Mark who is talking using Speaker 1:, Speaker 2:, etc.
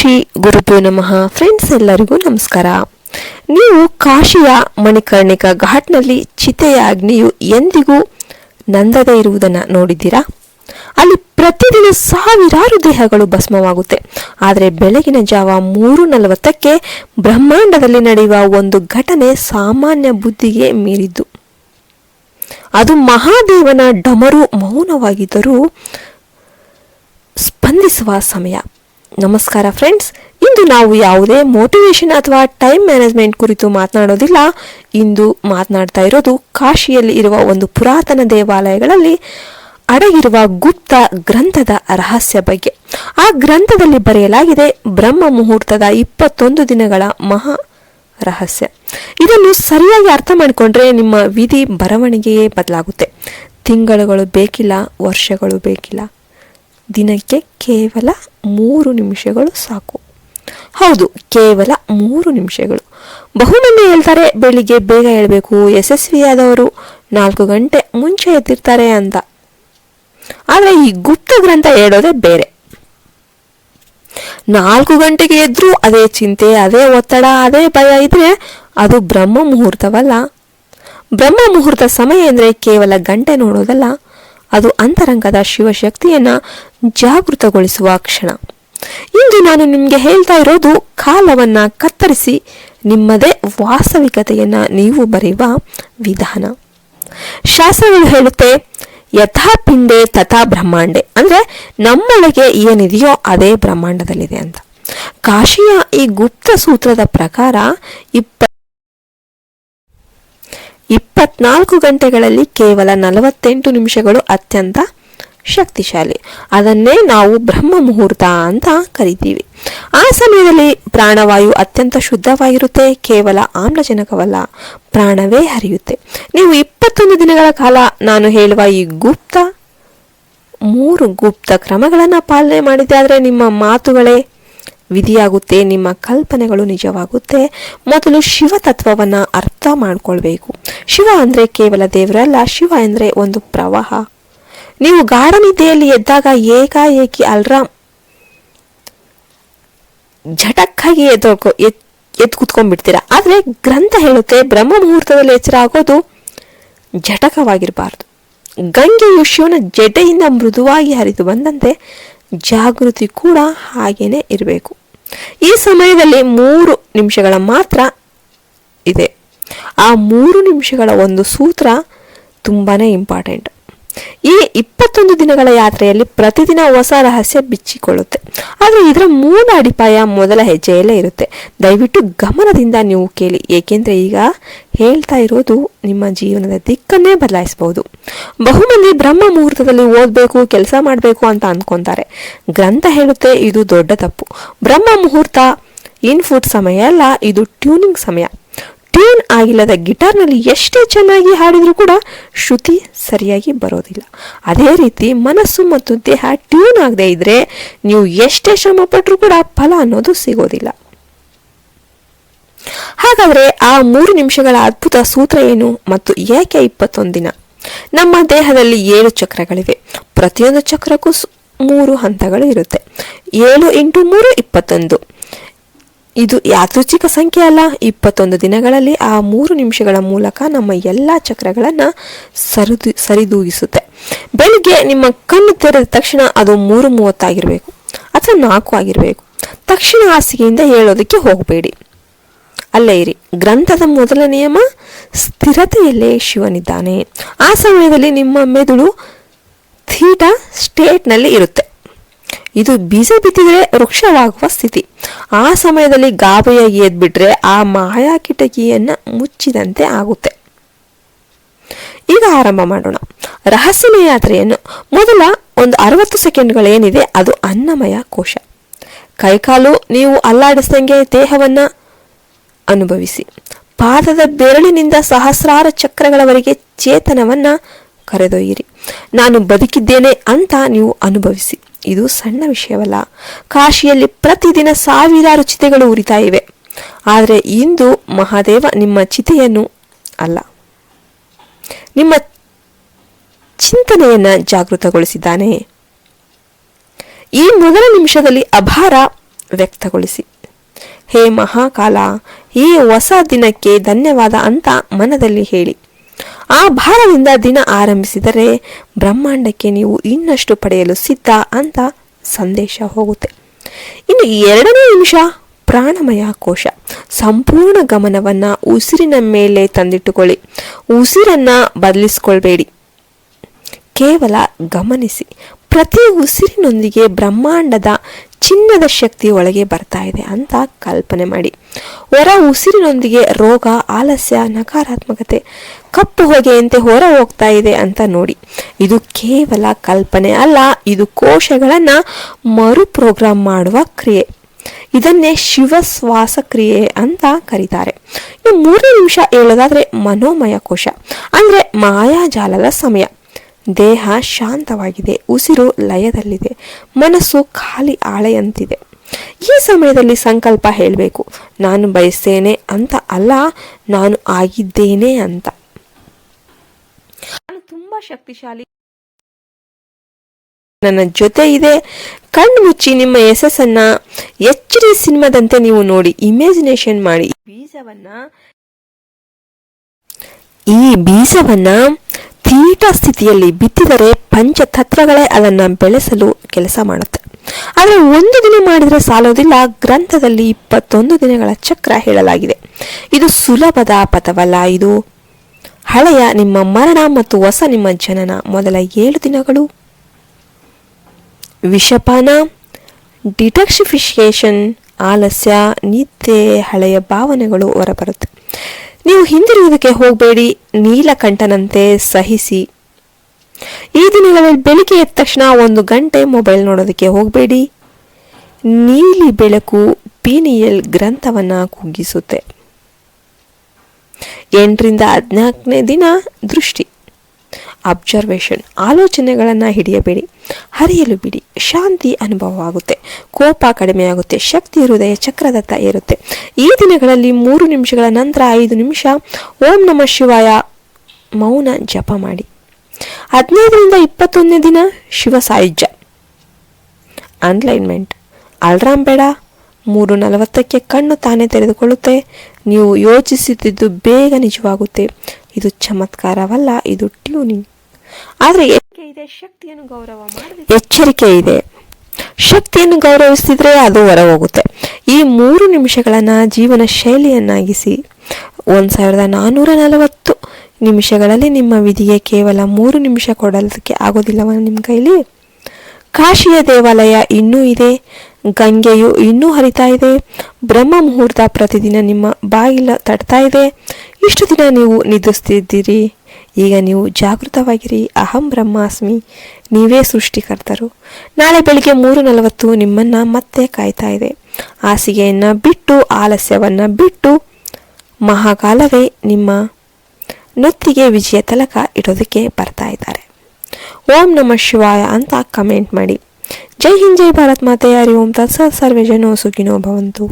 Speaker 1: ಶ್ರೀ ಗುರುಪೇ ನಮಃ. ಫ್ರೆಂಡ್ಸ್ ಎಲ್ಲರಿಗೂ ನಮಸ್ಕಾರ. ನೀವು ಕಾಶಿಯ ಮಣಿಕರ್ಣಿಕ ಘಾಟ್ನಲ್ಲಿ ಚಿತೆಯ ಅಗ್ನಿಯು ಎಂದಿಗೂ ನಂದದೇ ಇರುವುದನ್ನು ನೋಡಿದ್ದೀರಾ? ಅಲ್ಲಿ ಪ್ರತಿದಿನ ಸಾವಿರಾರು ದೇಹಗಳು ಭಸ್ಮವಾಗುತ್ತೆ. ಆದರೆ ಬೆಳಗಿನ ಜಾವ ಮೂರು ನಲವತ್ತಕ್ಕೆ ಬ್ರಹ್ಮಾಂಡದಲ್ಲಿ ನಡೆಯುವ ಒಂದು ಘಟನೆ ಸಾಮಾನ್ಯ ಬುದ್ಧಿಗೆ ಮೀರಿದ್ದು. ಅದು ಮಹಾದೇವನ ಡಮರು ಮೌನವಾಗಿದ್ದರೂ ಸ್ಪಂದಿಸುವ ಸಮಯ. ನಮಸ್ಕಾರ ಫ್ರೆಂಡ್ಸ್ ಇಂದು ನಾವು ಯಾವುದೇ ಮೋಟಿವೇಶನ್ ಅಥವಾ ಟೈಮ್ ಮ್ಯಾನೇಜ್ಮೆಂಟ್ ಕುರಿತು ಮಾತನಾಡೋದಿಲ್ಲ. ಇಂದು ಮಾತನಾಡ್ತಾ ಇರೋದು ಕಾಶಿಯಲ್ಲಿ ಇರುವ ಒಂದು ಪುರಾತನ ದೇವಾಲಯಗಳಲ್ಲಿ ಅಡಗಿರುವ ಗುಪ್ತ ಗ್ರಂಥದ ರಹಸ್ಯ ಬಗ್ಗೆ. ಆ ಗ್ರಂಥದಲ್ಲಿ ಬರೆಯಲಾಗಿದೆ ಬ್ರಹ್ಮ ಮುಹೂರ್ತದ ಇಪ್ಪತ್ತೊಂದು ದಿನಗಳ ಮಹಾ ರಹಸ್ಯ. ಇದನ್ನು ಸರಿಯಾಗಿ ಅರ್ಥ ಮಾಡಿಕೊಂಡ್ರೆ ನಿಮ್ಮ ವಿಧಿ ಬರವಣಿಗೆಯೇ ಬದಲಾಗುತ್ತೆ. ತಿಂಗಳುಗಳು ಬೇಕಿಲ್ಲ, ವರ್ಷಗಳು ಬೇಕಿಲ್ಲ. ದಿನಕ್ಕೆ ಕೇವಲ ಮೂರು ನಿಮಿಷಗಳು ಸಾಕು. ಹೌದು, ಕೇವಲ ಮೂರು ನಿಮಿಷಗಳು. ಬಹುಮಂದಿ ಹೇಳ್ತಾರೆ, ಬೆಳಿಗ್ಗೆ ಬೇಗ ಹೇಳಬೇಕು ಯಶಸ್ವಿಯಾದವರು ನಾಲ್ಕು ಗಂಟೆ ಮುಂಚೆ ಎದ್ದಿರ್ತಾರೆ ಅಂತ. ಆದರೆ ಈ ಗುಪ್ತ ಗ್ರಂಥ ಹೇಳೋದೇ ಬೇರೆ. ನಾಲ್ಕು ಗಂಟೆಗೆ ಎದ್ರೂ ಅದೇ ಚಿಂತೆ, ಅದೇ ಒತ್ತಡ, ಅದೇ ಭಯ ಇದ್ರೆ ಅದು ಬ್ರಹ್ಮ ಮುಹೂರ್ತವಲ್ಲ. ಬ್ರಹ್ಮ ಮುಹೂರ್ತ ಸಮಯ ಅಂದರೆ ಕೇವಲ ಗಂಟೆ ನೋಡೋದಲ್ಲ. ಅದು ಅಂತರಂಗದ ಶಿವಶಕ್ತಿಯನ್ನ ಜಾಗೃತಗೊಳಿಸುವ ಕ್ಷಣ. ಇಂದು ನಾನು ನಿಮಗೆ ಹೇಳ್ತಾ ಇರೋದು, ಕಾಲವನ್ನ ಕತ್ತರಿಸಿ, ನಿಮ್ಮದೇ ವಾಸ್ತವಿಕತೆಯನ್ನ ನೀವು ಬರೆಯುವ ವಿಧಾನ. ಶಾಸ್ತ್ರಗಳು ಹೇಳುತ್ತೆ, ಯಥಾ ಪಿಂಡೆ ತಥಾ ಬ್ರಹ್ಮಾಂಡೆ. ಅಂದ್ರೆ ನಮ್ಮೊಳಗೆ ಏನಿದೆಯೋ ಅದೇ ಬ್ರಹ್ಮಾಂಡದಲ್ಲಿದೆ ಅಂತ. ಕಾಶಿಯ ಈ ಗುಪ್ತ ಸೂತ್ರದ ಪ್ರಕಾರ ಇಪ್ಪ ಇಪ್ಪತ್ನಾಲ್ಕು ಗಂಟೆಗಳಲ್ಲಿ ಕೇವಲ ನಲವತ್ತೆಂಟು ನಿಮಿಷಗಳು ಅತ್ಯಂತ ಶಕ್ತಿಶಾಲಿ. ಅದನ್ನೇ ನಾವು ಬ್ರಹ್ಮ ಮುಹೂರ್ತ ಅಂತ ಕರಿತೀವಿ. ಆ ಸಮಯದಲ್ಲಿ ಪ್ರಾಣವಾಯು ಅತ್ಯಂತ ಶುದ್ಧವಾಗಿರುತ್ತೆ, ಕೇವಲ ಆಮ್ಲಜನಕವಲ್ಲ, ಪ್ರಾಣವೇ ಹರಿಯುತ್ತೆ. ನೀವು ಇಪ್ಪತ್ತೊಂದು ದಿನಗಳ ಕಾಲ ನಾನು ಹೇಳುವ ಈ ಗುಪ್ತ, ಮೂರು ಗುಪ್ತ ಕ್ರಮಗಳನ್ನು ಪಾಲನೆ ಮಾಡಿದ್ದೆ ಆದರೆ ನಿಮ್ಮ ಮಾತುಗಳೇ ವಿಧಿಯಾಗುತ್ತೆ, ನಿಮ್ಮ ಕಲ್ಪನೆಗಳು ನಿಜವಾಗುತ್ತೆ. ಮೊದಲು ಶಿವ ತತ್ವವನ್ನು ಅರ್ಥ ಮಾಡಿಕೊಳ್ಬೇಕು. ಶಿವ ಅಂದರೆ ಕೇವಲ ದೇವರಲ್ಲ, ಶಿವ ಅಂದರೆ ಒಂದು ಪ್ರವಾಹ. ನೀವು ಗಾಢ ನಿದ್ದೆಯಲ್ಲಿ ಎದ್ದಾಗ ಏಕಾಏಕಿ ಅಲ್ರಾಮ್ ಝಟಕ್ಕಾಗಿ ಎದ್ದು ಎದ್, ಎದ್ದು ಕುತ್ಕೊಂಡ್ಬಿಡ್ತೀರಾ. ಆದರೆ ಗ್ರಂಥ ಹೇಳುತ್ತೆ, ಬ್ರಹ್ಮ ಮುಹೂರ್ತದಲ್ಲಿ ಎಚ್ಚರ ಆಗೋದು ಝಟಕವಾಗಿರಬಾರ್ದು. ಗಂಗೆಯು ಶಿವನ ಜಡೆಯಿಂದ ಮೃದುವಾಗಿ ಹರಿದು ಬಂದಂತೆ ಜಾಗೃತಿ ಕೂಡ ಹಾಗೇನೆ ಇರಬೇಕು. ಈ ಸಮಯದಲ್ಲಿ ಮೂರು ನಿಮಿಷಗಳ ಮಾತ್ರ ಇದೆ. ಆ ಮೂರು ನಿಮಿಷಗಳ ಒಂದು ಸೂತ್ರ ತುಂಬಾನೇ ಇಂಪಾರ್ಟೆಂಟ್ ಈ ಇಪ್ಪತ್ತೊಂದು ದಿನಗಳ ಯಾತ್ರೆಯಲ್ಲಿ ಪ್ರತಿದಿನ ಹೊಸ ರಹಸ್ಯ ಬಿಚ್ಚಿಕೊಳ್ಳುತ್ತೆ. ಆದರೆ ಇದರ ಮೂಲ ಅಡಿಪಾಯ ಮೊದಲ ಹೆಜ್ಜೆಯಲ್ಲೇ ಇರುತ್ತೆ. ದಯವಿಟ್ಟು ಗಮನದಿಂದ ನೀವು ಕೇಳಿ. ಏಕೆಂದರೆ ಈಗ ಹೇಳ್ತಾ ಇರೋದು ನಿಮ್ಮ ಜೀವನದ ದಿಕ್ಕನ್ನೇ ಬದಲಾಯಿಸಬಹುದು. ಬಹುಮಂದಿ ಬ್ರಹ್ಮ ಮುಹೂರ್ತದಲ್ಲಿ ಓದಬೇಕು, ಕೆಲಸ ಮಾಡಬೇಕು ಅಂತ ಅಂದ್ಕೊಂತಾರೆ ಗ್ರಂಥ ಹೇಳುತ್ತೆ, ಇದು ದೊಡ್ಡ ತಪ್ಪು. ಬ್ರಹ್ಮ ಮುಹೂರ್ತ ಇನ್ಫುಟ್ ಸಮಯ ಅಲ್ಲ, ಇದು ಟ್ಯೂನಿಂಗ್ ಸಮಯ. ಟ್ಯೂನ್ ಆಗಿಲ್ಲದ ಗಿಟಾರ್ನಲ್ಲಿ ಎಷ್ಟೇ ಚೆನ್ನಾಗಿ ಹಾಡಿದರೂ ಕೂಡ ಶ್ರುತಿ ಸರಿಯಾಗಿ ಬರೋದಿಲ್ಲ. ಅದೇ ರೀತಿ ಮನಸ್ಸು ಮತ್ತು ದೇಹ ಟ್ಯೂನ್ ಆಗದೆ ಇದ್ರೆ ನೀವು ಎಷ್ಟೇ ಶ್ರಮ ಪಟ್ಟರೂ ಕೂಡ ಫಲ ಅನ್ನೋದು ಸಿಗೋದಿಲ್ಲ. ಹಾಗಾದ್ರೆ ಆ ಮೂರು ನಿಮಿಷಗಳ ಅದ್ಭುತ ಸೂತ್ರ ಏನು ಮತ್ತು ಏಕೆ ಇಪ್ಪತ್ತೊಂದು ದಿನ? ನಮ್ಮ ದೇಹದಲ್ಲಿ ಏಳು ಚಕ್ರಗಳಿವೆ. ಪ್ರತಿಯೊಂದು ಚಕ್ರಕ್ಕೂ ಮೂರು ಹಂತಗಳು ಇರುತ್ತೆ. ಏಳು ಇಂಟು ಮೂರು, ಇಪ್ಪತ್ತೊಂದು. ಇದು ಯಾದೃಚ್ಛಿಕ ಸಂಖ್ಯೆ ಅಲ್ಲ. ಇಪ್ಪತ್ತೊಂದು ದಿನಗಳಲ್ಲಿ ಆ ಮೂರು ನಿಮಿಷಗಳ ಮೂಲಕ ನಮ್ಮ ಎಲ್ಲ ಚಕ್ರಗಳನ್ನು ಸರಿದು, ಸರಿದೂಗಿಸುತ್ತೆ. ಬೆಳಿಗ್ಗೆ ನಿಮ್ಮ ಕಣ್ಣು ತೆರೆದ ತಕ್ಷಣ ಅದು ಮೂರು ಮೂವತ್ತಾಗಿರಬೇಕು ಅಥವಾ ನಾಲ್ಕು ಆಗಿರಬೇಕು. ತಕ್ಷಣ ಹಾಸಿಗೆಯಿಂದ ಹೇಳೋದಕ್ಕೆ ಹೋಗಬೇಡಿ. ಅಲ್ಲೇ ಇರಿ. ಗ್ರಂಥದ ಮೊದಲ ನಿಯಮ, ಸ್ಥಿರತೆಯಲ್ಲೇ ಶಿವನಿದ್ದಾನೆ. ಆ ಸಮಯದಲ್ಲಿ ನಿಮ್ಮ ಮೆದುಳು ಥೀಟಾ ಸ್ಟೇಟ್ನಲ್ಲಿ ಇರುತ್ತೆ. ಇದು ಬೀಜ ಬಿತ್ತಿದ್ರೆ ವೃಕ್ಷವಾಗುವ ಸ್ಥಿತಿ. ಆ ಸಮಯದಲ್ಲಿ ಗಾಬರಿಯಾಗಿ ಎದ್ಬಿಟ್ರೆ ಆ ಮಾಯಾ ಕಿಟಕಿಯನ್ನ ಮುಚ್ಚಿದಂತೆ ಆಗುತ್ತೆ. ಈಗ ಆರಂಭ ಮಾಡೋಣ. ರಹಸ್ಯಮಯ ಯಾತ್ರೆಯನ್ನು. ಮೊದಲ ಒಂದು ಅರವತ್ತು ಸೆಕೆಂಡ್ಗಳೇನಿದೆ, ಅದು ಅನ್ನಮಯ ಕೋಶ. ಕೈಕಾಲು ನೀವು ಅಲ್ಲಾಡಿಸಿದಂಗೆ ದೇಹವನ್ನ ಅನುಭವಿಸಿ. ಪಾದದ ಬೆರಳಿನಿಂದ ಸಹಸ್ರಾರ ಚಕ್ರಗಳವರೆಗೆ ಚೇತನವನ್ನು ಕರೆದೊಯ್ಯಿರಿ. ನಾನು ಬದುಕಿದ್ದೇನೆ ಅಂತ ನೀವು ಅನುಭವಿಸಿ. ಇದು ಸಣ್ಣ ವಿಷಯವಲ್ಲ. ಕಾಶಿಯಲ್ಲಿ ಪ್ರತಿದಿನ ಸಾವಿರಾರು ಚಿತೆಗಳು ಉರಿತಾ ಇವೆ. ಆದರೆ ಇಂದು ಮಹಾದೇವ ನಿಮ್ಮ ಚಿತೆಯನ್ನು ಅಲ್ಲ. ನಿಮ್ಮ ಚಿಂತನೆಯನ್ನು ಜಾಗೃತಗೊಳಿಸಿದ್ದಾನೆ. ಈ ಮೊದಲ ನಿಮಿಷದಲ್ಲಿ ಅಭಾರ ವ್ಯಕ್ತಗೊಳಿಸಿ. ಹೇ ಮಹಾಕಾಲ, ಈ ಹೊಸ ದಿನಕ್ಕೆ ಧನ್ಯವಾದ ಅಂತ ಮನದಲ್ಲಿ ಹೇಳಿ. ಆ ಭಾರದಿಂದ ದಿನ ಆರಂಭಿಸಿದರೆ ಬ್ರಹ್ಮಾಂಡಕ್ಕೆ ನೀವು ಇನ್ನಷ್ಟು ಪಡೆಯಲು ಸಿದ್ಧ ಅಂತ ಸಂದೇಶ ಹೋಗುತ್ತೆ. ಇನ್ನು ಎರಡನೇ ನಿಮಿಷ ಪ್ರಾಣಮಯ ಕೋಶ. ಸಂಪೂರ್ಣ ಗಮನವನ್ನು ಉಸಿರಿನ ಮೇಲೆ ತಂದಿಟ್ಟುಕೊಳ್ಳಿ. ಉಸಿರನ್ನು ಬದಲಿಸ್ಕೊಳ್ಬೇಡಿ. ಕೇವಲ ಗಮನಿಸಿ. ಪ್ರತಿ ಉಸಿರಿನೊಂದಿಗೆ ಬ್ರಹ್ಮಾಂಡದ ಚಿನ್ನದ ಶಕ್ತಿ ಒಳಗೆ ಬರ್ತಾ ಇದೆ ಅಂತ ಕಲ್ಪನೆ ಮಾಡಿ. ಹೊರ ಉಸಿರಿನೊಂದಿಗೆ ರೋಗ, ಆಲಸ್ಯ, ನಕಾರಾತ್ಮಕತೆ ಕಪ್ಪು ಹೊಗೆಯಂತೆ ಹೊರ ಹೋಗ್ತಾ ಇದೆ ಅಂತ ನೋಡಿ. ಇದು ಕೇವಲ ಕಲ್ಪನೆ ಅಲ್ಲ, ಇದು ಕೋಶಗಳನ್ನು ಮರು ಪ್ರೋಗ್ರಾಮ್ ಮಾಡುವ ಕ್ರಿಯೆ. ಇದನ್ನೇ ಶಿವಶ್ವಾಸ ಕ್ರಿಯೆ ಅಂತ ಕರೀತಾರೆ. ಇನ್ನು ಮೂರನೇ ನಿಮಿಷ ಹೇಳೋದಾದ್ರೆ ಮನೋಮಯ ಕೋಶ, ಅಂದ್ರೆ ಮಾಯಾಜಾಲದ ಸಮಯ. ದೇಹ ಶಾಂತವಾಗಿದೆ, ಉಸಿರು ಲಯದಲ್ಲಿದೆ, ಮನಸ್ಸು ಖಾಲಿ ಆಳೆಯಂತಿದೆ. ಈ ಸಮಯದಲ್ಲಿ ಸಂಕಲ್ಪ ಹೇಳಬೇಕು, ನಾನು ಬಯಸ್ತೇನೆ ಅಂತ ಅಲ್ಲ, ನಾನು ಆಗಿದ್ದೇನೆ ಅಂತ. ಶಕ್ತಿಶಾಲಿ. ನನ್ನ ಜೊತೆ ಇದೆ ಕಣ್ಣು ಮುಚ್ಚಿ ನಿಮ್ಮ ಯಶಸ್ಸನ್ನ ಎಚ್ ಡಿ ಸಿನಿಮಾದಂತೆ ನೀವು ನೋಡಿ ಇಮ್ಯಾಜಿನೇಷನ್ ಮಾಡಿ. ಬೀಜವನ್ನ ಈ ಬೀಜವನ್ನ ತೀಟ ಸ್ಥಿತಿಯಲ್ಲಿ ಬಿತ್ತಿದರೆ ಪಂಚತತ್ವಗಳೇ ಅದನ್ನ ಬೆಳೆಸಲು ಕೆಲಸ ಮಾಡುತ್ತೆ. ಆದರೆ ಒಂದು ದಿನ ಮಾಡಿದರೆ ಸಾಲೋದಿಲ್ಲ, ಗ್ರಂಥದಲ್ಲಿ ಇಪ್ಪತ್ತೊಂದು ದಿನಗಳ ಚಕ್ರ ಹೇಳಲಾಗಿದೆ. ಇದು ಸುಲಭದ ಪಥವಲ್ಲ, ಇದು ಹಳೆಯ ನಿಮ್ಮ ಮರಣ ಮತ್ತು ಹೊಸ ನಿಮ್ಮ ಜನನ. ಮೊದಲ ಏಳು ದಿನಗಳು. ವಿಷಪಾನ, ಡಿಟಾಕ್ಸಿಫಿಕೇಷನ್, ಆಲಸ್ಯ, ನಿದ್ದೆ, ಹಳೆಯ ಭಾವನೆಗಳು ಹೊರಬರುತ್ತೆ. ನೀವು ಹಿಂದಿರುವುದಕ್ಕೆ ಹೋಗಬೇಡಿ, ನೀಲಕಂಠನಂತೆ ಸಹಿಸಿ. ಈ ದಿನಗಳಲ್ಲಿ ಬೆಳಿಗ್ಗೆ ಎದ್ದ ತಕ್ಷಣ ಒಂದು ಗಂಟೆ ಮೊಬೈಲ್ ನೋಡೋದಕ್ಕೆ ಹೋಗಬೇಡಿ. ನೀಲಿ ಬೆಳಕು ಪೀನಿಯಲ್ ಗ್ರಂಥವನ್ನು ಕುಗ್ಗಿಸುತ್ತೆ. ಎಂಟರಿಂದ ಹದಿನಾಲ್ಕನೇ ದಿನ ದೃಷ್ಟಿ. ಅಬ್ಸರ್ವೇಷನ್ ಆಲೋಚನೆಗಳನ್ನು ಹಿಡಿಯಬೇಡಿ. ಹರಿಯಲು ಬಿಡಿ. ಶಾಂತಿ ಅನುಭವವಾಗುತ್ತೆ. ಕೋಪ ಕಡಿಮೆಯಾಗುತ್ತೆ. ಶಕ್ತಿ ಹೃದಯ ಚಕ್ರದತ್ತ ಏರುತ್ತೆ. ಈ ದಿನಗಳಲ್ಲಿ ಮೂರು ನಿಮಿಷಗಳ ನಂತರ ಐದು ನಿಮಿಷ ಓಂ ನಮ ಶಿವಾಯ ಮೌನ ಜಪ ಮಾಡಿ. ಹದಿನೈದರಿಂದ ಇಪ್ಪತ್ತೊಂದನೇ ದಿನ ಶಿವ ಸಾಯುಜ್ಯ. ಅನ್ಲೈನ್ಮೆಂಟ್ ಅಲ್ರಾಮ್ ಬೇಡ. ಮೂರು ನಲವತ್ತಕ್ಕೆ ಕಣ್ಣು ತಾನೇ ತೆರೆದುಕೊಳ್ಳುತ್ತೆ. ನೀವು ಯೋಚಿಸುತ್ತಿದ್ದು ಬೇಗ ನಿಜವಾಗುತ್ತೆ. ಇದು ಚಮತ್ಕಾರವಲ್ಲ, ಇದು ಟ್ಯೂನಿಂಗ್. ಆದರೆ ಇದೆ, ಶಕ್ತಿಯನ್ನು ಗೌರವ ಮಾಡಿ ಎಚ್ಚರಿಕೆ ಇದೆ. ಶಕ್ತಿಯನ್ನು ಗೌರವಿಸಿದ್ರೆ ಅದು ಹೊರ ಹೋಗುತ್ತೆ ಈ ಮೂರು ನಿಮಿಷಗಳನ್ನು ಜೀವನ ಶೈಲಿಯನ್ನಾಗಿಸಿ. ಒಂದು ಸಾವಿರದ ನಾನ್ನೂರ ನಲವತ್ತು ನಿಮಿಷಗಳಲ್ಲಿ ನಿಮ್ಮ ವಿಧಿಗೆ ಕೇವಲ ಮೂರು ನಿಮಿಷ ಕೊಡೋದಕ್ಕೆ ಆಗೋದಿಲ್ಲವ ನಿಮ್ಮ ಕೈಲಿ? ಕಾಶಿಯ ದೇವಾಲಯ ಇನ್ನೂ ಇದೆ. ಗಂಗೆಯು ಇನ್ನೂ ಹರಿತಾ ಇದೆ. ಬ್ರಹ್ಮ ಮುಹೂರ್ತ ಪ್ರತಿದಿನ ನಿಮ್ಮ ಬಾಗಿಲ ತಡ್ತಾ ಇದೆ. ಇಷ್ಟು ದಿನ ನೀವು ನಿದ್ರಿಸ್ತಿದ್ದೀರಿ. ಈಗ ನೀವು ಜಾಗೃತವಾಗಿರಿ. ಅಹಂ ಬ್ರಹ್ಮಾಸ್ಮಿ. ನೀವೇ ಸೃಷ್ಟಿಕರ್ತರು. ನಾಳೆ ಬೆಳಿಗ್ಗೆ ಮೂರು ನಲವತ್ತು ನಿಮ್ಮನ್ನು ಮತ್ತೆ ಕಾಯ್ತಾ ಇದೆ. ಹಾಸಿಗೆಯನ್ನು ಬಿಟ್ಟು, ಆಲಸ್ಯವನ್ನು ಬಿಟ್ಟು, ಮಹಾಕಾಲವೇ ನಿಮ್ಮ ನೊತ್ತಿಗೆ ವಿಜಯ ತಲಕ ಇಡೋದಕ್ಕೆ ಬರ್ತಾ ಇದ್ದಾರೆ. ಓಂ ನಮ ಶಿವಾಯ ಅಂತ ಕಮೆಂಟ್ ಮಾಡಿ. જય હિન્દ જય ભારતમાં તૈયારી યારી ઓમ તત્સત સર્વે જનો સુખીનો ભવંતુ.